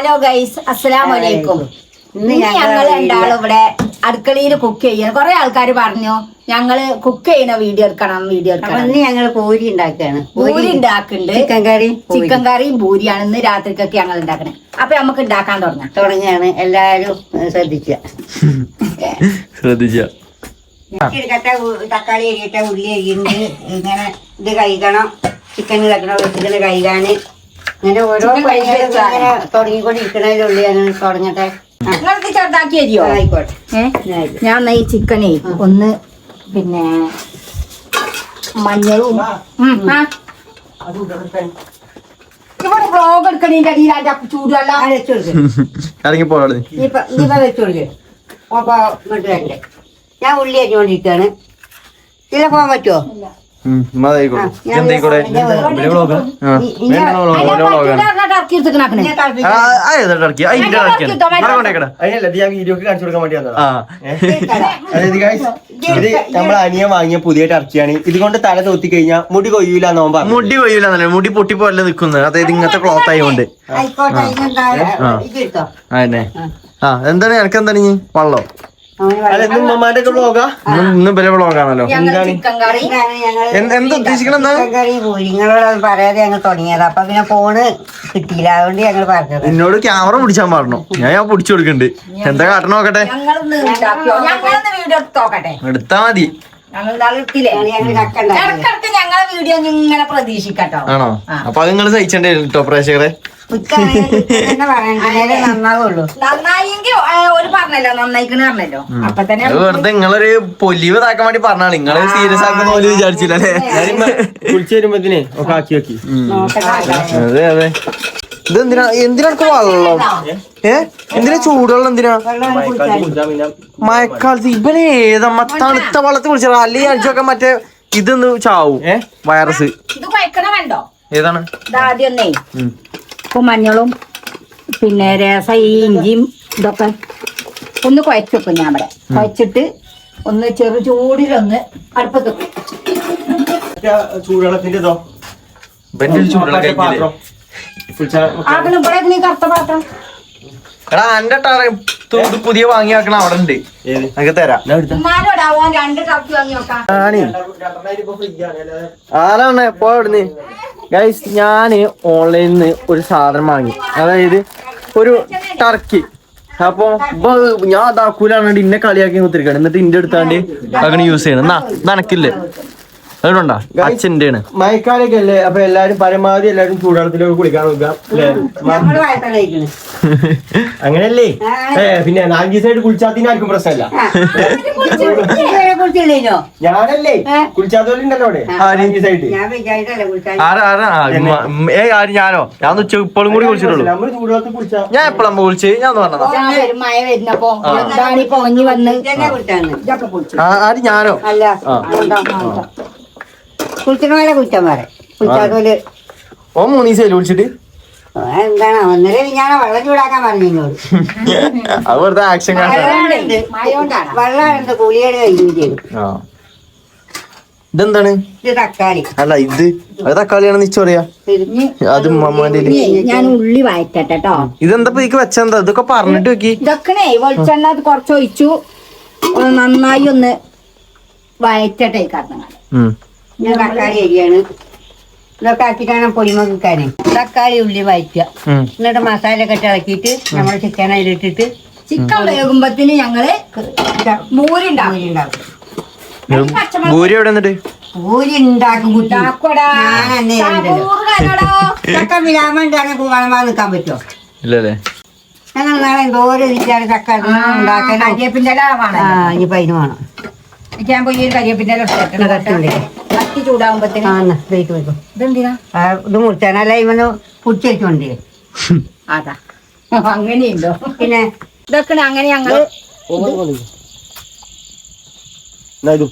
Hello guys അസ്സലാമു അലൈക്കും ഇന്ന് ഞങ്ങൾ രണ്ടാളും ഇവിടെ അടുക്കളയിൽ കുക്ക് ചെയ്യണം. കുറെ ആൾക്കാർ പറഞ്ഞു ഞങ്ങൾ കുക്ക് ചെയ്യുന്ന വീഡിയോ എടുക്കണം വീഡിയോ എടുക്കണം. ഇന്ന് ഞങ്ങൾ പൂരി ഉണ്ടാക്കാണ് പൂരി ഉണ്ടാക്കുന്നുണ്ട്. ചിക്കൻ കറി ചിക്കൻ കറിയും പൂരിയാണ് ഇന്ന് രാത്രിക്കൊക്കെ ഞങ്ങൾ ഉണ്ടാക്കണേ. അപ്പൊ നമുക്ക് ഉണ്ടാക്കാൻ തുടങ്ങാം. തുടങ്ങിയാണ് എല്ലാരും ശ്രദ്ധിക്കുക. ശ്രദ്ധിച്ച ഇടിക്കട്ട തക്കാളി അരിയിട്ട ഉള്ളി അരിയുണ്ട്. ഇങ്ങനെ ഇത് കഴിക്കണം ചിക്കൻ കഴിക്കണം കഴിക്കാൻ കഴിക്കാന് ഇങ്ങനെ ഓരോ? ഇങ്ങനെ തുടങ്ങിക്കൊണ്ടിരിക്കണതിലുള്ളി അങ്ങനെ തുടങ്ങട്ടെ. നിങ്ങൾക്ക് ചെറുതാക്കി തരുമോ ആയിക്കോട്ടെ. ഞാൻ എന്നാ ഈ ചിക്കനേ ഒന്ന് പിന്നെ മഞ്ഞളും. ഇവിടെ ബ്ലോഗ് എടുക്കണേന്റെ അടിയിൽ അതിന്റെ ചൂടുവെള്ളം ആ, വെച്ച് കൊടുക്ക്. ഇറങ്ങി പോളത് ഇനിയിപ്പൊ ഇനിയിപ്പൊ വെച്ച് കൊടുക്ക്. അപ്പൊ ഞാൻ ഉള്ളി അരിഞ്ഞോണ്ടിരിക്കാണ്. ഇതിലെ പോകാൻ പറ്റുമോ നമ്മൾ അനിയ വാങ്ങിയ പുതിയ ടർക്കിയാണ് ഇതുകൊണ്ട് തല തോത്തി കഴിഞ്ഞാൽ മുടി കൊയ്യൂല നോമ്പ മുടി കൊയ്യൂല മുടി പൊട്ടി പോലെ നിക്കുന്നത് അതായത് ഇങ്ങനത്തെ ക്ലോത്ത് ആയതുകൊണ്ട് ആ. എന്താണ് എനക്ക് എന്താണ്? ഇനി? വള്ളോ? എന്ത് എന്താ ഉദ്ദേശിക്കണ പറയാതെ ഞങ്ങൾ തുടങ്ങിയത്. അപ്പൊ പിന്നെ ഫോണ് കിട്ടിയില്ല. അതുകൊണ്ട് ഞങ്ങൾ പറഞ്ഞത്. എന്നോട് ക്യാമറ പിടിച്ചാൻ പറഞ്ഞു. ഞാൻ ഞാൻ പിടിച്ചു കൊടുക്കണ്ട്. എന്താ കാട്ടണം നോക്കട്ടെ? എടുത്ത് എടുത്താ മതി. ഞങ്ങളെ വീഡിയോ ഇങ്ങനെ പ്രതീക്ഷിക്കട്ടോ. ആണോ? അപ്പൊ അത് നിങ്ങൾ സഹിച്ചേണ്ടി കേട്ടോ പ്രേക്ഷകരെ? നന്നായെങ്കിൽ ഒരു പറഞ്ഞല്ലോ. നന്നായിക്കണ് പറഞ്ഞല്ലോ. അപ്പൊ തന്നെ അത് വെറുതെ നിങ്ങളൊരു പൊലിവ് താക്കാൻ വേണ്ടി പറഞ്ഞാണ് നിങ്ങൾ സീരിയസ് ആക്കുന്ന പോലെ വിചാരിച്ചില്ല അല്ലേ? കുളിച്ചു വരുമ്പോ ഒക്കെ ആക്കി വെക്കി. അതെ അതെ. ഇത് എന്തിനാ എന്തിനാ വെള്ളം? ഏ? എന്തിനാ ചൂടുവെള്ളം എന്തിനാ? മഴക്കാലത്ത് ഇവനെ ഏതമ്മ തണുത്ത വെള്ളത്തിൽ കുളിച്ചാ? അല്ലെങ്കിൽ അടിച്ചൊക്കെ മറ്റേ ഇതൊന്ന് ചാവും. വൈറസ്. ഏതാണ്? ഒന്നേ ഉം. ഇപ്പൊ മഞ്ഞളും പിന്നെ രസ ഈ ഇഞ്ചിയും ഇതൊക്കെ ഒന്ന് കുഴച്ച് വെക്കും ഞാൻ അവിടെ കുഴച്ചിട്ട് ഒന്ന് ചെറു ചൂടിലൊന്ന് അടുപ്പത്ത് ചൂടുവെള്ളത്തിന്റെ ഇതോ? നീ പുതിയ വാങ്ങി വെക്കണ അവിടെ ഉണ്ട്. തരാം. ആരാണ്? എപ്പോ അവിടുന്ന്. ഗൈസ് ഞാൻ ഓൺലൈനിൽ നിന്ന് ഒരു സാധനം വാങ്ങി. അതായത് ഒരു ടർക്കി അപ്പൊ ഞാൻ അതാക്കൂലാണ് ഇന്നെ കളിയാക്കി കുത്തിരിക്കാണ്. എന്നിട്ട് ഇന്റെ അടുത്താണ്ട് അങ്ങനെ യൂസ് ചെയ്യണം. നനക്കില്ലേ. അതുകൊണ്ടാ അച്ഛന്റെ ആണ് മഴക്കാലൊക്കെ അല്ലേ അപ്പൊ എല്ലാരും പരമാവധി എല്ലാരും ചൂടാളത്തിലൊക്കെ കുളിക്കാൻ നോക്കുക അങ്ങനല്ലേ? ഏ പിന്നെ നാല് ദിവസമായിട്ട് കുളിച്ചാത്തിന് ആർക്കും പ്രശ്നമല്ല ഞാനല്ലേ? കുളിച്ചാത്തോലുണ്ടല്ലോ അവിടെ. സൈഡ് ആരാ? ആരാ ആര്? ഞാനോ? ഞാൻ ഉച്ച ഇപ്പോഴും കൂടി കുളിച്ചിട്ടുള്ളൂ. ഞാൻ എപ്പോഴാ കുളിച്ച്? ഞാൻ പറഞ്ഞതാ. മഴ വരുന്നപ്പോ എന്താണ് പൊങ്ങി വന്ന് ആര്? ഞാനോ? അല്ല. കുളിച്ചാൻ പറ കുളിച്ചാത്തോൽ ഓ മൂന്ന് ദിവസം വിളിച്ചിട്ട് എന്താണ് ഒന്നര ഞാൻ വെള്ളം ചൂടാക്കാൻ പറഞ്ഞു എന്നോട്. അത് വെറുതെ ആക്ഷൻ കാണിച്ചാ മഴയോണ്ടാണ് വെള്ളം എടുത്ത് കുളിയുടെ കഴിയും ചെയ്തു. ആ. ഇതെന്താണ്? ഇത് തക്കാളി. അല്ല ഇത്? അത് തക്കാളിയാണെന്ന് തിരിഞ്ഞ് അത് മമ്മാന്റെ ഞാൻ ഉള്ളി വായിക്കട്ടെ കേട്ടോ ഇതെന്താ ഇക്ക് ഇതിക്ക് വെച്ചെന്താ ഇതൊക്കെ പറഞ്ഞിട്ട് നോക്കി ഇതൊക്കെ വെളിച്ചെണ്ണ കുറച്ച് ഒഴിച്ചു നന്നായി ഒന്ന് വയറ്റട്ടെ കാരണം ഞാൻ തക്കാളി അരിയാണ്. ഇതൊക്കെ ആക്കിയിട്ടാണ് പൊടിമ വെക്കാനേ തക്കാളി ഉള്ളി വഴറ്റുക. എന്നിട്ട് മസാല ഒക്കെ ഇളക്കിയിട്ട് നമ്മൾ ചിക്കൻ അതിലിട്ടിട്ട് ചിക്കൻ വേകുമ്പത്തിന് ഞങ്ങൾ മൂരി ഉണ്ടാക്കും. ഉണ്ടാക്കും. ഭൂരി എവിടെ എന്നിട്ട്? പൂരി ഉണ്ടാക്കും. ചക്ക വിരാമണ്ടാണ് വളമാ നിൽക്കാൻ പറ്റുമോ ഇല്ലല്ലേ. ഞങ്ങൾ നാളെ എന്തോരം ഇതിലാണ് ചക്ക ഉണ്ടാക്കാൻ കരിയേപ്പിന്റെ ഇല വേണം. ആ ഇനിയിപ്പോ അതിന് വേണം. ഞാൻ പോയി ഒരു കരിയേപ്പിന്റെ ഇല ആ എന്നാ വെയിറ്റ് വെക്കും. ഇതെന്തിനാ? ഇത് മുറിച്ചാനല്ല ഇവന് പുടിച്ചേച്ചുകൊണ്ടേ അതാ. അങ്ങനെയുണ്ടോ? പിന്നെ? ഇതൊക്കെ അങ്ങനെ ഞങ്ങൾ എന്നാ ഇതും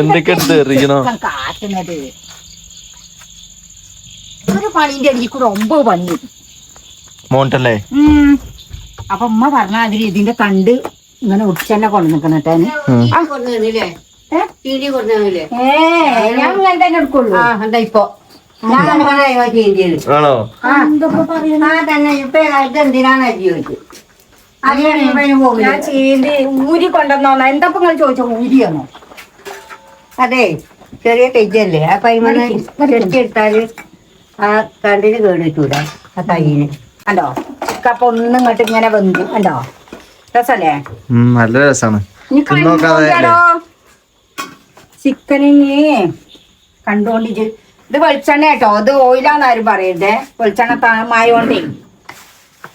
എന്തൊക്കെ എടുത്ത് എറിയണോ? ചിക്കൻ കാട്ടുന്നത്? ഒരു പണിന്റെ അടിയിൽ കൂടെ ഒമ്പത് പണി. മോണ്ടല്ലേ. അപ്പൊ ഉമ്മ പറഞ്ഞ അതിൽ ഇതിന്റെ തണ്ട് ഇങ്ങനെ ഉച്ചന്നെ കൊണ്ടു ഞാൻ ഇങ്ങനെ തന്നെ എടുക്കുള്ളൂ. നിൽക്കണം എന്താ ഇപ്പൊ? ആണോ? ഞാൻ ചീന്തി ഊരി കൊണ്ടുവന്നോന്നാ എന്താ നിങ്ങൾ ചോദിച്ചോ ഊരിയാണോ അതെ ചെറിയ തെറ്റല്ലേ ആ കൈമന്ന് എടുത്താൽ ആ കണ്ടിന് കേടിട്ടൂല ആ കൈയിന് കണ്ടോ? കപ്പ ഒന്നും ഇങ്ങോട്ട് ഇങ്ങനെ വെന്തു കണ്ടോ? രസല്ലേ? നല്ല രസാണ്. കണ്ടോണ്ടിയാലോ ചിക്കനിന് കണ്ടോണ്ടിട്ട് ഇത് വെളിച്ചെണ്ണ കേട്ടോ ഇത് ഓയിലാന്ന് ആരും പറയരുതേ. വെളിച്ചെണ്ണ മായോണ്ടേ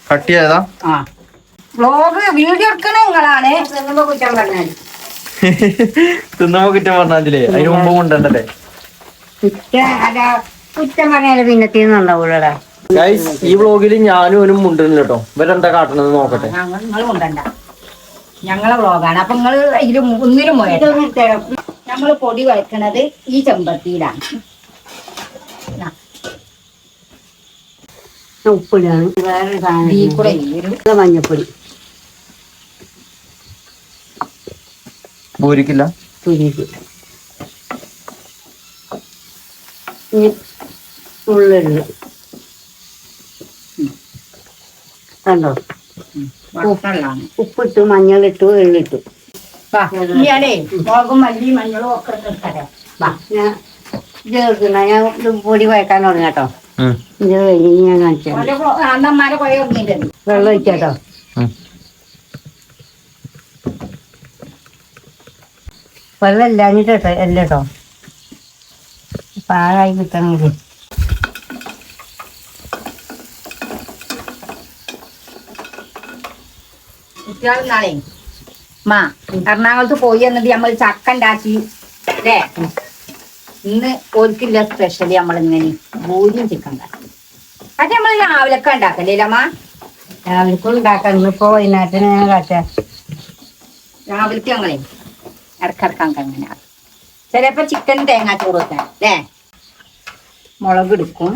കട്ട് ചെയ്താ ആ. വ്ളോഗ് വീഡിയോ എടുക്കണ നിങ്ങളാണ്. തിന്നുമ്പോ കുറ്റം പറഞ്ഞാൽ തിന്നുമ്പോ കുറ്റം പറഞ്ഞാലേ അതിന് മുമ്പ് കൊണ്ടുണ്ടല്ലേ കുറ്റം അല്ല കുറ്റം പറഞ്ഞാൽ പിന്നെ തിന്നുണ്ടാവൂലടാ ഗൈസ് ഈ വ്ളോഗിൽ ഞാനും ഒരു മുണ്ടുന്നില്ല കേട്ടോ ഇവരെന്താ കാട്ടണത് നോക്കട്ടെ. ഞങ്ങൾ കൊണ്ടണ്ട ഞങ്ങളെ വ്ലോഗാണ് അപ്പൊ നിങ്ങൾ ഇതിലും ഒന്നിനും പോയത് നമ്മൾ പൊടി വയ്ക്കണത് ഈ ചെമ്പത്തിയിലാണ് ഉപ്പിടാണ്. വേറൊരു സാധനം മഞ്ഞപ്പൊടി. പൂരിക്കില്ല തുരിക്ക് ഇനി കണ്ടോ. ഉപ്പിട്ടു മഞ്ഞളിട്ടു എള്ളിട്ടു വാ, ഇനി ഞാനേ മുളകും മല്ലി മഞ്ഞളും ഒക്കെ വാ. ഞാൻ ചേർക്കുന്ന ഞാൻ ഇത് പൊടി വഴക്കാൻ തുടങ്ങി കേട്ടോ. ഇത് കഴിഞ്ഞ് ഞാൻ കാണിച്ചു തരാം. വെള്ളം ഒഴിക്കാട്ടോ. വെള്ളം ഇല്ലാഞ്ഞിട്ടോ കേട്ടോ അല്ല കേട്ടോ. പാഴായി കിട്ടണമെങ്കിൽ നാളെ മാ എറണാകുളത്ത് പോയി എന്നിട്ട് നമ്മൾ ചക്ക ഉണ്ടാക്കി. അല്ലേ ഇന്ന് ഒരിക്കില്ല സ്പെഷ്യലി നമ്മൾ ഇങ്ങനെ ഭൂരിയും ചിക്കൻ ഉണ്ടാക്കി. അത് നമ്മൾ രാവിലൊക്കെ ഉണ്ടാക്കല്ലേ അമ്മ രാവിലെ ഉണ്ടാക്കാം. ഇന്നിപ്പോ വൈകുന്നേരത്തിന് ഞാൻ കാട്ടാം. രാവിലത്തെ ഞങ്ങളെ ഇടക്കിടക്കാൻ അങ്ങനെ ചിലപ്പോ ചിക്കൻ തേങ്ങാ ചോറ് വെക്കാം അല്ലേ മുളക് എടുക്കും.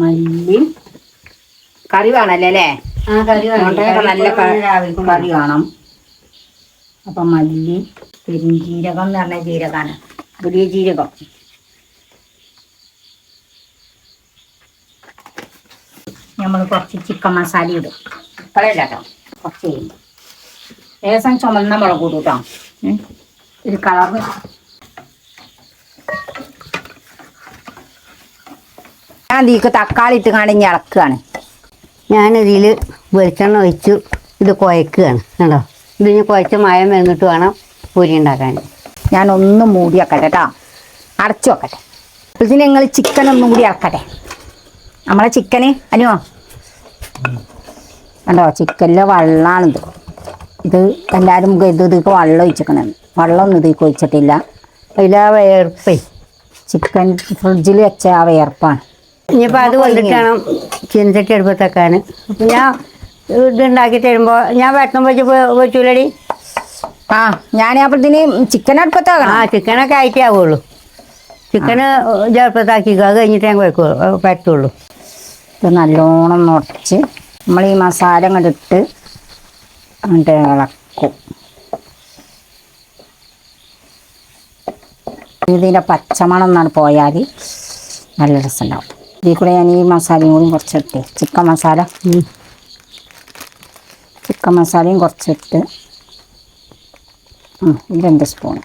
മല്ലി. കറി വേണല്ലേ അല്ലേ? ആ കറി വേണം. മുട്ടയൊക്കെ നല്ല കറി രാവിലെ കറി വേണം. അപ്പൊ മല്ലി പെരുംജീരകം എന്ന് പറഞ്ഞ ജീരകാണ്. വലിയ ജീരകം. നമ്മൾ കുറച്ച് ചിക്കൻ മസാല ഇടും. ഇപ്പോഴല്ല കേട്ടോ? കുറച്ച് കഴിയുമ്പോൾ ലേസം ചുമന്ന മുളക് കൂടും കേട്ടോ. ഒരു കളറ് ഞാൻ തീക്ക് തക്കാളി ഇട്ട് കാണിഞ്ഞ് ഇളക്കുകയാണ്. ഞാനിതിൽ വെളിച്ചെണ്ണ ഒഴിച്ചു ഇത് കുഴക്കുകയാണ് കണ്ടോ? ഇത് ഇനി കുഴച്ച് മയം വന്നിട്ട് വേണം പൂരി ഉണ്ടാക്കാൻ. ഞാനൊന്ന് മൂടി വെക്കട്ടെ കേട്ടോ അടച്ചു വെക്കട്ടെ. ഇതിന് നിങ്ങൾ ചിക്കൻ ഒന്നും കൂടി ഇറക്കട്ടെ നമ്മളെ ചിക്കന് അനുവോ കണ്ടോ? ചിക്കനിലെ വെള്ളമാണിത് ഇത് എല്ലാവരും ഇത് ഇതിക്ക് വെള്ളം ഒഴിച്ചിക്കണം വെള്ളം ഒന്നും ഇതിക്ക് ഒഴിച്ചിട്ടില്ല. അതിലാ വേർപ്പേ. ചിക്കൻ ഫ്രിഡ്ജിൽ വെച്ച ആ വേർപ്പാണ്. ഇനിയിപ്പോൾ അത് കൊണ്ടിട്ടാണ് വേണം ചീനച്ചട്ടി അടുപ്പത്തേക്കാൻ അപ്പം ഞാൻ ഇതുണ്ടാക്കി തരുമ്പോൾ ഞാൻ വെട്ടം വെച്ച് വെച്ചൂലടി. ആ ഞാൻ അപ്പോഴത്തേന് ചിക്കൻ ആ അടുപ്പത്താകണം ചിക്കനൊക്കെ ആയിട്ടേ ആവുള്ളൂ. ചിക്കന് അടുപ്പത്താക്കിക്കോ. അത് കഴിഞ്ഞിട്ട് ഞാൻ വെക്കുള്ളൂ പറ്റുള്ളൂ. ഇത് നല്ലോണം നുടച്ച് നമ്മൾ ഈ മസാല അങ്ങോട്ട് ഇട്ട് അങ്ങോട്ട് ഇളക്കും. ഇതിന്റെ പച്ചമണം എന്നാണ് പോയാൽ നല്ല രസമുണ്ടാവും ഇതിൽ കൂടെ ഞാൻ ഈ മസാലയും കൂടി കുറച്ചിട്ട്. ചിക്കൻ മസാല. ചിക്കൻ മസാലയും കുറച്ചിട്ട് രണ്ട് സ്പൂൺ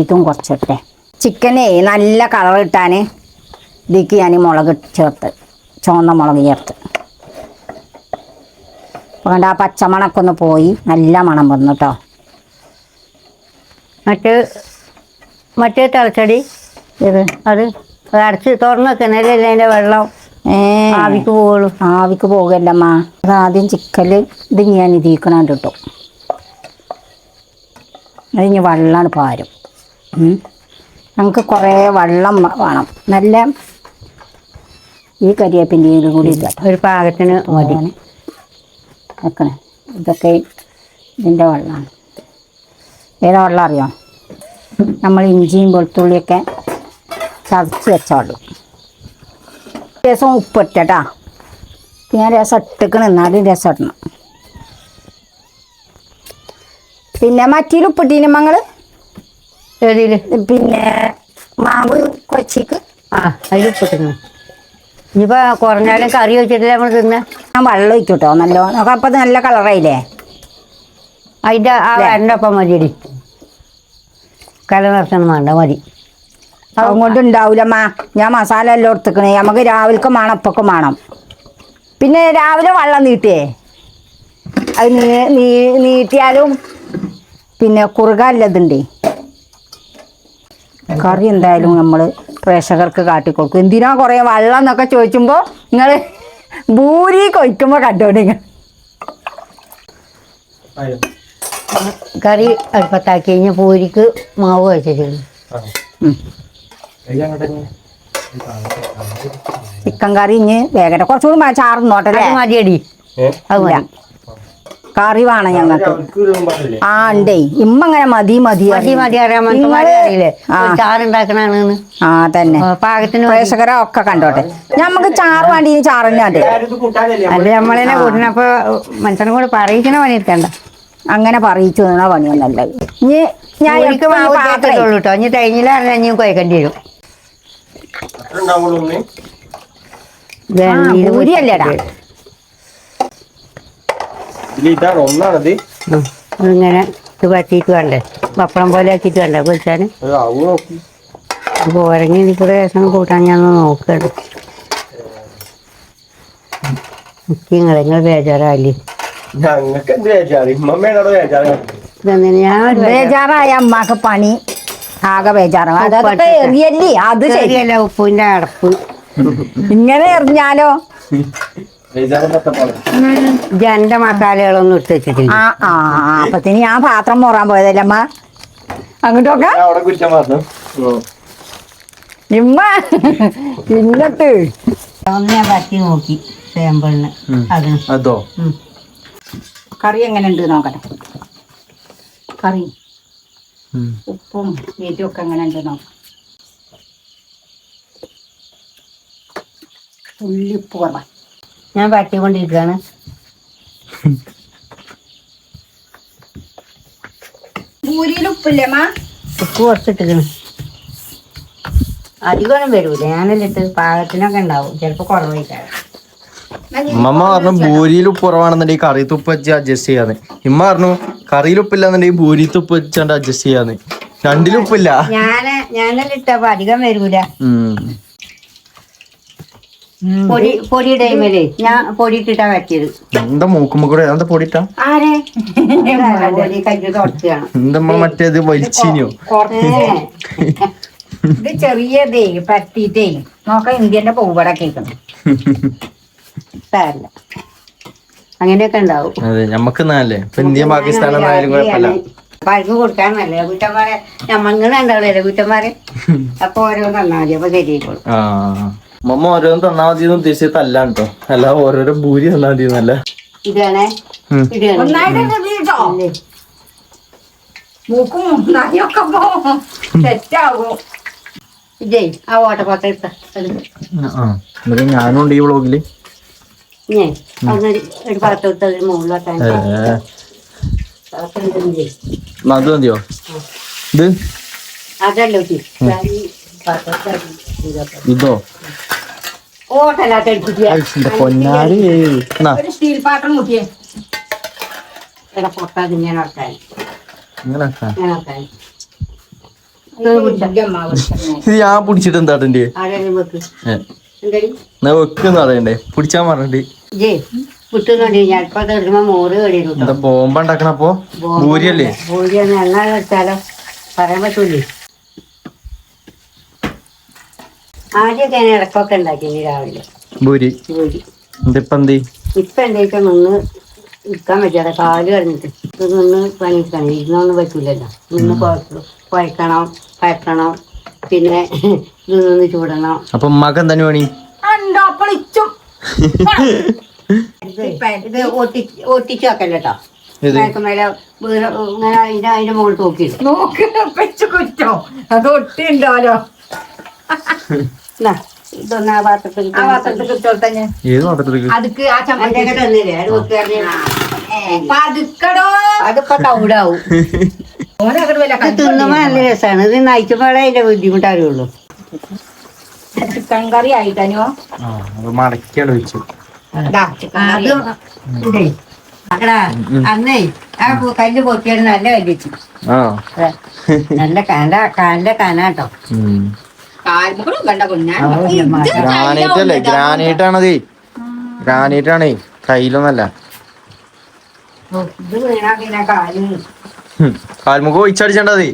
ഇതും കുറച്ചിട്ടെ. ചിക്കനേ നല്ല കളർ കിട്ടാൻ ഇതിലേക്ക് ഞാൻ മുളക് ചേർത്ത് ചുവന്ന മുളക് ചേർത്ത്. അപ്പോൾ കണ്ട ആ പച്ചമണൊക്കെ ഒന്ന് പോയി നല്ല മണം വന്നു കേട്ടോ മറ്റ് മറ്റേ തിളച്ചടി ഇത് അത്? അടച്ച് തുറന്ന് വെക്കുന്നല്ലേ അതിന്റെ വെള്ളം? ആവിക്ക് പോകുള്ളൂ ആവിക്ക് പോകല്ലമ്മ. അതാദ്യം ആദ്യം ചിക്കൽ ഇത് ഞാൻ ഇതിക്കണം കിട്ടും അത് ഇനി വെള്ളമാണ് പാരും. നമുക്ക് കുറേ വെള്ളം വേണം. നല്ല ഈ കരിയേപ്പിന്റെ ഇതും കൂടി ഇട്ടോ ഒരു പാകത്തിന് മതി. വെക്കണേ. ഇതൊക്കെ ഇതിന്റെ വെള്ളമാണ് ഏതാ വെള്ളം അറിയാം? നമ്മൾ ഇഞ്ചിയും വെളുത്തുള്ളിയൊക്കെ ചതച്ച് വെച്ചോളൂ. രസം ഉപ്പിട്ടാ ഞാൻ രസം ഇട്ടിക്കണം. എന്നാലും രസം ഇടണം. പിന്നെ മറ്റൊരു ഉപ്പിട്ടീന് മങ്ങൾ? ഏതിൽ പിന്നെ മാവ് കൊച്ചിക്ക്. ആ അതിൽ ഉപ്പിട്ടിരുന്നു. ഇനിയിപ്പോ കുറഞ്ഞാലും കറി വെച്ചിട്ടില്ല നമ്മൾ തിന്ന? ഞാൻ വെള്ളം ഒഴിക്കട്ടോ. നല്ലോ നോക്കാം അപ്പൊ നല്ല കളറായില്ലേ? അതിന്റെ ആ എണ്ണ ഒപ്പം മതിയടി. കല നിർത്തണം വേണ്ട മതി. അതുകൊണ്ട് ഉണ്ടാവൂലമ്മ ഞാൻ മസാല എല്ലാം എടുത്തുക്കണേ. നമുക്ക് രാവിലേക്കും വേണം ഇപ്പൊക്കെ വേണം. പിന്നെ രാവിലെ വെള്ളം നീട്ടിയേ. അത് നീ നീ- നീട്ടിയാലും പിന്നെ കുറുകല്ലതുണ്ട് കറി എന്തായാലും നമ്മൾ പ്രേക്ഷകർക്ക് കാട്ടിക്കൊടുക്കും. എന്തിനാ കുറേ വെള്ളം എന്നൊക്കെ ചോദിക്കുമ്പോൾ നിങ്ങൾ ഭൂരി കൊയ്ക്കുമ്പോൾ കണ്ടോണ്ടി നിങ്ങൾ കറി അടുപ്പത്താക്കി കഴിഞ്ഞാൽ പൂരിക്ക് മാവ് വെച്ചിട്ടുണ്ട്. ചിക്കൻ കറി ഇഞ്ഞ് വേഗം. കുറച്ചുകൂടി ചാറും നോട്ടല്ലേ അത് മതിയടി. അത് മതി. കറി വേണം ഞങ്ങൾക്ക്. ആ ഉണ്ടേ. ഇമ്മ അങ്ങനെ മതി മതി ആ. ഒരു ചാറുണ്ടാക്കണാണ് ആ തന്നെ പാകത്തിന് പ്രേക്ഷകരോ ഒക്കെ കണ്ടോട്ടെ. ഞമ്മക്ക് ചാറ് വേണ്ടി ഇനി ചാറ് തന്നെ അതെ അത് നമ്മളെന്നെ കൂട്ടിനപ്പോ മനുഷ്യനും കൂടെ പറയിക്കണ പണി എടുക്കണ്ട. അങ്ങനെ പറയിച്ചു പണിയൊന്നല്ല ഇനി ഞാൻ പൂരിക്ക് എപ്പോ ഈ മാവ് പാത്രേ- ചേർത്തിട്ടുള്ളൂ കേട്ടോ ഇനി തേഞ്ഞില്ല ഇനിയും കുഴക്കേണ്ടി വരും. ആ, പൂരിയല്ലേടാ ഇതാണ് ഒന്നാണത്. ഇങ്ങനെ ഇത് പറ്റിയിട്ട് വേണ്ടേ? പപ്പടം പോലെ ആക്കിയിട്ട് വേണ്ടേ? പൊരിച്ചാന് പോരങ്ങി ഉറങ്ങി എനിക്കൊരു രസം കൂട്ടാൻ ഞാൻ നോക്കണം. നിങ്ങൾ നിങ്ങൾ ബേജാറായില്ലേ? ഞങ്ങൾക്ക് ഇതെന്തിനാ? ഞാൻ ബേജാറ്. ബേജാറായ അമ്മയ്ക്ക് പണി. ആകെ ബേജാറും. അതൊക്കെ. എറിയല്ലേ? അത് ശരിയല്ല ഉപ്പിന്റെ അടപ്പ്. ഇങ്ങനെ എറിഞ്ഞാലോ? എന്റെ മസാലകളൊന്നും ഇട്ട് വെച്ചിട്ടില്ല. ആ ആ അപ്പത്തിന് ഞാൻ പാത്രം മോറാൻ പോയതല്ലേ അമ്മ? അങ്ങോട്ടൊക്കെ ഇമ്മ. ഇന്നത്ത് ഒന്ന് ഞാൻ പറ്റി നോക്കി സാമ്പിളിന് അത്. അതോ? കറി എങ്ങനെ ഉണ്ട് നോക്കട്ടെ. കറി. ഉപ്പും എരിവും ഒക്കെ അങ്ങനെ ഉണ്ട് നോക്കാം ഉള്ളിപ്പ് കുറവാ ഞാൻ പറ്റിക്കൊണ്ടിരിക്കുകയാണ് പൂരിയിൽ ഉപ്പില്ലേ മാ? ഉപ്പ് കുറച്ചിട്ടിരിക്കണം. അധികമൊന്നും വരൂല. ഞാനല്ലിട്ട് പാകത്തിനൊക്കെ ഉണ്ടാവും. ചിലപ്പോ കുറവായിട്ടാണ് ഉമ്മമ്മ പറഞ്ഞു ഭൂരിയിൽ ഉപ്പ് കുറവാണെന്നുണ്ടെങ്കിൽ കറി ഉപ്പ് വെച്ച് അഡ്ജസ്റ്റ് ചെയ്യാന്ന്. ഇമ്മ പറഞ്ഞു കറിയിൽ ഉപ്പില്ലാന്നുണ്ടെങ്കിൽ ഭൂരിത്ത് ഉപ്പ് വെച്ചാണ്ട് അഡ്ജസ്റ്റ് ചെയ്യാന്ന്. രണ്ടിലുപ്പില്ല ഞാൻ അധികം വരൂല. ഉം. പൊടി പൊടി ടൈമിൽ ഞാൻ പൊടി ഇട്ടിട്ടാ പറ്റിയത് എന്താ മൂക്കുമ്പോ കൂടെ? എന്താ പൊടിട്ടാ ആരെ? പൊടി കയ്യിൽ തുടച്ചാണ് എന്തമ്മ മറ്റേത് വലിച്ചിനിയോ? ഇത് ചെറിയതേ പറ്റിട്ടേ നോക്കാം ഇന്ത്യന്റെ പൂവട കേൾക്കുന്നു. സാരല്ല അങ്ങനെയൊക്കെ ഉണ്ടാവും. അതെ നമുക്ക് നല്ലേ ഇന്ത്യ പാകിസ്ഥാൻ എന്നായാലും കുഴപ്പമില്ല. പഴക്ക് കൊടുക്കാന്നല്ലേ കുറ്റന്മാരെ ഞമ്മങ്ങനെ ഉണ്ടാവില്ലേ കുറ്റന്മാരെ? അപ്പൊ ഓരോ തന്നാ മതി അപ്പൊ ശരിയായിക്കോളും. മമ്മ ഓരോന്ന് തന്നാ മതി എന്ന് ഉദ്ദേശിച്ചത് അല്ല കേട്ടോ. അല്ല ഓരോരോ ഭൂരി തന്നാ മതി എന്നല്ല ഇതാണേ മൂക്കും തെറ്റാകും ഇതേ ആ ഓട്ടപ്പാത്രം ഇട്ട ഞാനും ഉണ്ട് ഈ വ്ളോഗിൽ ഒരു അത് മതിയോ? ഇത്? അതല്ലോ ഇതോ? പൊന്നാരി സ്റ്റീൽ പാത്രം മുട്ടിയേ. പൊട്ടാതെ ഞാൻ ഓർക്കാൻ ഇത് ഞാൻ പിടിച്ചിട്ട് എന്താ എന്നാ വെക്കെന്ന് പറയണ്ടേ? പിടിച്ചാൻ പറഞ്ഞിട്ട്. ജേ വിട്ടുന്നുണ്ട് ഞാൻ ഇപ്പൊ മോറ് കേടിയിരുന്നു എന്താ ബോംബ ഉണ്ടാക്കണപ്പോ ഭൂരിയല്ലേ ഭൂരിയൊന്നും എണ്ണ വെച്ചാലോ പറയാൻ പറ്റൂലേ? ആദ്യമൊക്കെ ഞാൻ ഇടക്കൊക്കെ ഉണ്ടാക്കി രാവിലെ. ഭൂരി ഭൂരി ഇതിപ്പോ എന്തി? ഇപ്പൊ എന്താ നിന്ന് നിൽക്കാൻ പറ്റാതെ കാൽ കഴിഞ്ഞിട്ട് ഇത് നിന്ന് പണിയെടുക്കണം ഇരുന്നൊന്നും പറ്റൂലല്ലോ. നിന്ന് കുഴ- കുഴക്കണം പരത്തണം പിന്നെ ഇത് നിന്ന് ചൂടണം. അപ്പൊ ഉമ്മാക്ക് എന്താണ് പണി? ഉണ്ടോ പൊളിച്ചും ഇത് ഇത് ഒട്ടിച്ച് ഒട്ടിച്ച് വെക്കല്ലോ കേട്ടോ ഇത് മേലെ വീണ് ഇങ്ങനെ അതിന്റെ അതിന്റെ മുകളിൽ തൂക്കിയിടും നോക്ക് വെച്ച് കുറ്റോ? അത് ഒട്ടിണ്ടാലോ? എന്നാ, ഇതൊന്ന് ആ പാത്രത്തിൽ ആ പാത്രത്തിൽ കിട്ടോ തന്നെ ഏത് പാത്രത്തിലേക്ക്? അതുക്ക് ആ ചമ്മന്തി അതിന്റെ തന്നില്ലേ? അത് ഒത്തുകാരനെ പതുക്കടോ. അതിപ്പോ തവിടാവും. ഓനങ്ങട് വല്ല ഇത് തിന്നുമ്പോ നല്ല രസമാണ് ഇത് നയിക്കുമ്പോഴേ അതിന്റെ ബുദ്ധിമുട്ട് അറിയുള്ളൂ. ചിക്കൻ കറി ആയിട്ടോ ആ അത് മടക്കിയാണ് വെച്ചു അതും ഇതേ എടാ അന്നേ ആ കല്ല് പൊട്ടിയാണ് നല്ല കല്ല് വെച്ചു. ആ. നല്ല കാല കാലിന്റെ കനാട്ടോ. ഗ്രാനൈറ്റ് അല്ലേ ഗ്രാനൈറ്റ് ആണതേ ഗ്രാനൈറ്റ് ആണേ കയ്യിലൊന്നല്ല. കാൽമുഖം ഒഴിച്ചടിച്ചണ്ടതേ.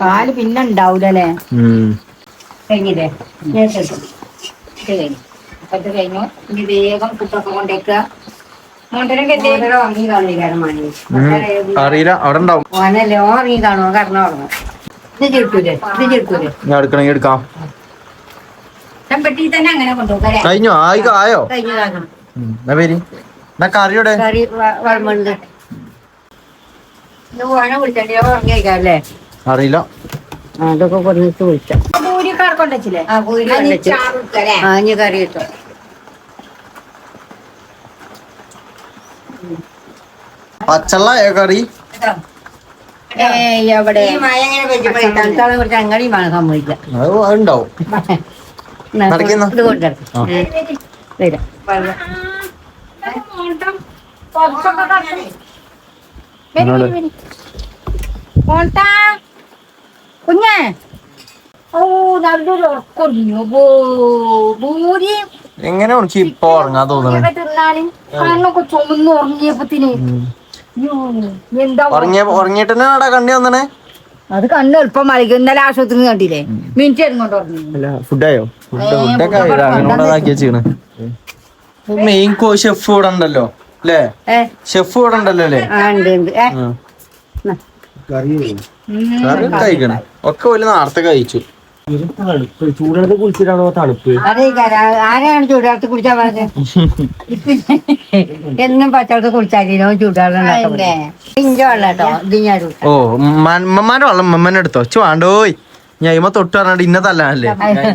കാൽ പിന്നെ ഉണ്ടാവൂലല്ലേ? കഴിഞ്ഞില്ലേ? ഞാൻ ഇത് കഴിഞ്ഞു. അപ്പൊ ഇത് കഴിഞ്ഞു. ഇനി വേഗം കുട്ടൊക്കെ കൊണ്ടേക്കുക അറിയില്ല. അവിടെ ഉണ്ടാവും. ഓനല്ലേ കാരണം ഉറങ്ങും. ഇത് ഇത് ഞാൻ എടുക്കണമെങ്കിൽ എടുക്കാം. കഴിഞ്ഞോ? ആയിക്കോ ആയോ? കഴിഞ്ഞതാക്കണം ഉം. എന്നാ പേര്? എന്നാ കറിയുടെ കറി വളമുണ്ട് ഇത് ഓനെ വിളിച്ചോ. ഉറങ്ങി കഴിക്കാല്ലേ അറിയില്ല. അതൊക്കെ കൊണ്ടിട്ട് വിളിച്ച പൂരിക്കാർ കൊണ്ടുവച്ചില്ലേ ആ പൂരി കൊണ്ടുവച്ച്. ആ ഇനി കറി കിട്ടോ പച്ചള്ള കറി എവിടെ കുറിച്ച് അങ്ങനെയും വേണം സമ്മതിക്കാം അത് ഉണ്ടാവും നടക്കുന്ന? ഇത് കൊണ്ടെടുക്കും ആ. വരാം കുഞ്ഞേ ഓ നല്ലൊരു ഉറക്കൊറിഞ്ഞു ഭൂരി എങ്ങനെ ഉണക്കി ഇപ്പൊ ഉറങ്ങാൻ തോന്നുന്നു തിന്നാലും കണ്ണൊക്കെ ചുമന്ന് ഉറങ്ങിയപ്പത്തിന്. അയ്യോ, എന്താ ഉറങ്ങിയ ഉറങ്ങിയിട്ട് തന്നെ കണ്ണി വന്നണേ? അത് കണ്ണ് എളുപ്പം മറിക്കും ഇന്നലെ ആശുപത്രി കണ്ടില്ലേ? മിനിറ്റ് എടുക്കൊണ്ട് ഉറങ്ങി. ഫുഡായോ? മെയിൻ കോ ഷെഫ് ഇവിടെ ഉണ്ടല്ലോ അല്ലേ? ഷെഫ് ഇവിടെ ഉണ്ടല്ലോ അല്ലേ. കറി കഴിക്കണം. ഒക്കെ വലിയ നേരത്തെ കഴിച്ചു. തണുപ്പ്. ചൂടെടുത്ത് കുളിച്ചിട്ടാണോ തണുപ്പ്? ആരെയാണ് ചൂടാർത്ത് കുടിച്ചാ പറഞ്ഞത് എന്നും പച്ചവെള്ളത്ത് കുളിച്ചാലോ ചൂടാറുണ്ട് ഇഞ്ച വെള്ളം കേട്ടോ ഓ വെള്ളം എടുത്തോ? ചു വേണ്ടോയ് ഞാൻ ഇമ്മ തൊട്ട് പറഞ്ഞിട്ട് ഇന്നതല്ലേ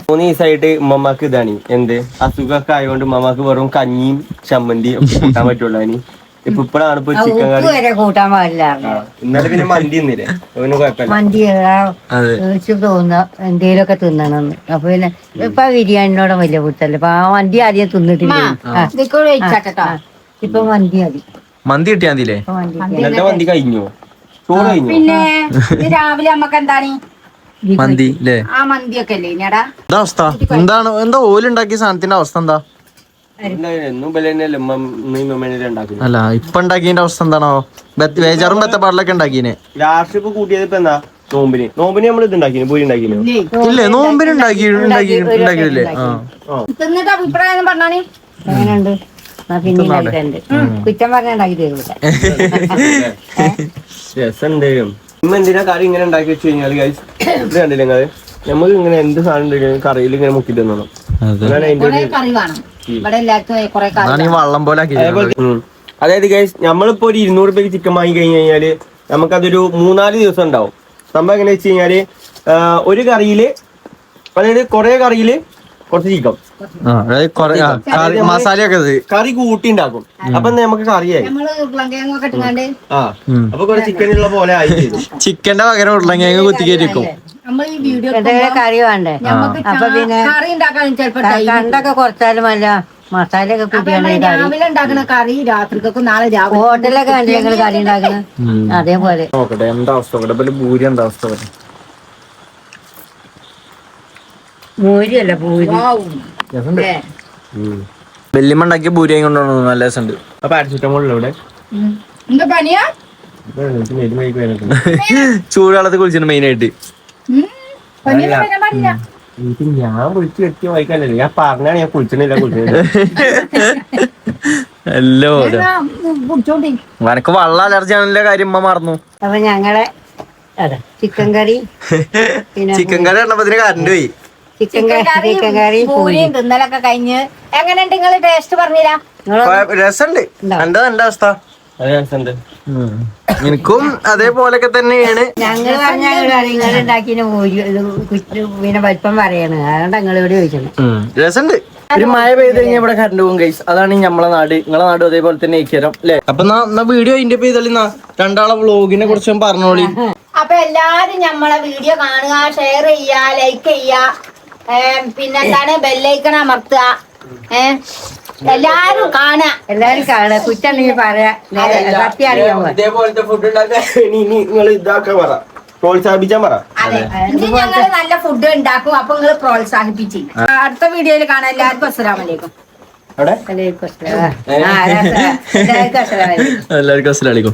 മൂന്ന് ദിവസമായിട്ട് ഉമ്മമാക്ക് ഇതാണ്. എന്ത്? അസുഖമൊക്കെ ആയതുകൊണ്ട് ഉമ്മമാക്ക് വെറും കഞ്ഞിയും ചമ്മന്തിയും ഒക്കെ കൂട്ടാൻ പറ്റുള്ളൂ ഇപ്പൊ ഇപ്പഴാണ് ഇപ്പൊ ചിക്കൻ കറി. വരെ കൂട്ടാൻ പാടില്ല. ആ, ഇന്നലെ പിന്നെ മന്തി ഇന്നില്ലേ അവന് കുഴപ്പമില്ല. മന്തി അതെ. തോന്നുന്ന എന്തേലൊക്കെ തിന്നണമെന്ന് അപ്പൊ പിന്നെ ഇപ്പൊ ബിരിയാണിനോട് വലിയ പുത്തല്ലേ ഇപ്പൊ ആ മന്തി ആദ്യം തിന്നിട്ടില്ല? ആ, ഒഴിച്ചാട്ടോ ആ. ഇപ്പൊ മന്തി മതി. മന്തി കിട്ടിയാ മതിയില്ലേ? ഇപ്പൊ മന്തി ഇന്നലത്തെ മന്തി കഴിഞ്ഞു? ചോറ് കഴിഞ്ഞു? പിന്നെ ഇത് രാവിലെ നമ്മക്ക് എന്താണ്? മന്തി അല്ലേ ആ മന്തിയൊക്കെ അല്ലേ ഇനിടാ എന്താ അവസ്ഥ? എന്താണ്? എന്താ ഓലുണ്ടാക്കിയ സാധനത്തിന്റെ അവസ്ഥ എന്താ? അല്ല ഇപ്പൊ ഉണ്ടാക്കിയതിന്റെ അവസ്ഥ എന്താണോ? വേജാറും ബെത്തപ്പാടിലൊക്കെ ഉണ്ടാക്കിനെ. ലാസ്റ്റ് ഇപ്പൊ കൂട്ടിയത് ഇപ്പൊ എന്താ? നോമ്പിന്. നോമ്പിന് നമ്മൾ ഇത് ഉണ്ടാക്കിന് പൂരി ഉണ്ടാക്കിനു. ഇല്ലേ? നോമ്പിന് ഉണ്ടാക്കി ഉണ്ടാക്കി ഉണ്ടാക്കിയില്ലേ അഭിപ്രായം പറഞ്ഞാണ്? കുറ്റം രസമുണ്ട് ഉമ്മ എന്തിനാ കാര്യം ഇങ്ങനെ ഉണ്ടാക്കി വെച്ച് ഗൈസ് ഇത് കണ്ടില്ലേ നിങ്ങൾ? നമുക്ക് ഇങ്ങനെ എന്ത് സാധനം ഉണ്ടെങ്കിലും കറിയിൽ ഇങ്ങനെ മുക്കി തന്നോണം. അതെ. അതാണ് അതിന്റെ കൊറേ ഒരു കറി വേണം. ഇവിടെ എല്ലാവർക്കും കൊറേ കറി അതാണ് ഈ വള്ളം പോലെ ആക്കി അതേപോലെ ഉം. അതായത് ഗൈസ് നമ്മളിപ്പോ ഒരു ഇരുന്നൂറ് രൂപയ്ക്ക് ചിക്കൻ വാങ്ങി കഴിഞ്ഞ് കഴിഞ്ഞാൽ നമുക്കതൊരു മൂന്നാൽ ദിവസം ഉണ്ടാവും. സംഭവം എങ്ങനെ വെച്ച് കഴിഞ്ഞാൽ ആ, ഒരു കറിയിൽ അതായത് കൊറേ കറിയിൽ കുറച്ച് ചിക്കൻ ആ, അതായത് കൊറേ ആ, കറി മസാലയൊക്കെ ഇത്. കറി കൂട്ടി ഉണ്ടാക്കും അപ്പൊ നമുക്ക് കറിയായി? നമ്മൾ ഉരുളങ്കിഴങ്ങൊക്കെ ആ. ഉം. അപ്പൊ കുറെ ചിക്കൻ ഉള്ള പോലെ ആയി. ചെയ്തു ചിക്കന്റെ പകരം ഉരുളങ്കിഴങ്ങ് കുത്തിക്കേറ്റിരിക്കും നമ്മൾ ഈ വീഡിയോ എന്തെങ്കിലും കറി വേണ്ടേ? നമുക്ക് അപ്പൊ പിന്നെ കറി ഉണ്ടാക്കാൻ ചിലപ്പോ കണ്ടൊക്കെ കുറച്ചാലും അല്ല മസാലയൊക്കെ ഒക്കെ ഈ കറി? രാവിലെ ഉണ്ടാക്കുന്ന കറി രാത്രിക്കൊക്കെ നാളെ രാവിലെ ഹോട്ടലൊക്കെ ഞങ്ങൾ കറി ഉണ്ടാക്കുന്നത് അതേപോലെ. നോക്കട്ടെ എന്താ അവസ്ഥ? ഭൂരി എന്താ അവസ്ഥ? ഉണ്ടാക്കിയ ഭൂരി കൊണ്ടുവന്നു നല്ല രസമുണ്ട്. പാരസിറ്റമോൾ ഇവിടെ. എന്താ പനിയാ? ചൂടുവെള്ളത്തിൽ കുളിച്ചിട്ട് മെയിൻ ആയിട്ട് ഉം. പനിയൊന്നും വരാൻ പാടില്ല എനിക്ക് ഞാൻ വിളിച്ചു കെട്ടി വായിക്കാനല്ലേ. ഞാൻ പറഞ്ഞാണ് ഞാൻ വനക്ക് വള്ള അലർജി ആണല്ലോ കാര്യം മറന്നു. അപ്പൊ ഞങ്ങളെ അതെ. ചിക്കൻ കറി ചിക്കൻ കറി ഉള്ളപ്പത്തിന് കറണ്ട് പോയി. Chicken curry chicken curry puri പൂരിയും. തിന്നലൊക്കെ കഴിഞ്ഞ്. എങ്ങനെയുണ്ട് നിങ്ങൾ ടേസ്റ്റ് പറഞ്ഞില്ല രസമുണ്ട് എന്താ എന്റെ അവസ്ഥ? എനിക്കും അതേപോലൊക്കെ തന്നെയാണ്. ഞങ്ങൾ പറഞ്ഞ നിങ്ങൾ ഉണ്ടാക്കിയ പൂരി ഇത് കുറ്റി- പിന്നെ വലിപ്പം പറയാണ്. അതുകൊണ്ട് ഞങ്ങളിവിടെ ചോദിക്കണം. രസമുണ്ട് ഒരു മഴ പെയ്ത് കഴിഞ്ഞാൽ ഇവിടെ കറണ്ട് പോകും ഗൈസ് അതാണ് ഈ നമ്മളെ നാട്. നിങ്ങളെ നാട് അതേപോലെ തന്നെ ഏക്കരം അല്ലേ? അപ്പൊ വീഡിയോ അതിന്റെ ചെയ്തോളി രണ്ടാളെ വ്ളോഗിനെ കുറിച്ച് പറഞ്ഞോളി. അപ്പൊ എല്ലാരും നമ്മളെ വീഡിയോ കാണുക ഷെയർ ചെയ്യുക ലൈക്ക് ചെയ്യുക. പിന്നെന്താണ് ബെല്ലൈക്കൺ അമർത്തുക. ഏഹ് എല്ലാരും കാണാ. എല്ലാരും കാണാ. കുറ്റാണെങ്കിൽ നീ പറയാ. സത്യം അറിയാമോ ഇതേപോലത്തെ ഫുഡ് ഉണ്ടാക്കാൻ ഇനി നിങ്ങൾ ഇതാക്കാൻ പറ. പ്രോത്സാഹിപ്പിച്ചാൻ പറ. ഇനി നല്ല ഫുഡ് ഉണ്ടാക്കും. അപ്പൊ നിങ്ങൾ പ്രോത്സാഹിപ്പിച്ച്. അടുത്ത വീഡിയോയിൽ കാണാം. എല്ലാവർക്കും അസ്സലാമലൈക്കും. എല്ലാവർക്കും അസ്സലാമലൈക്കും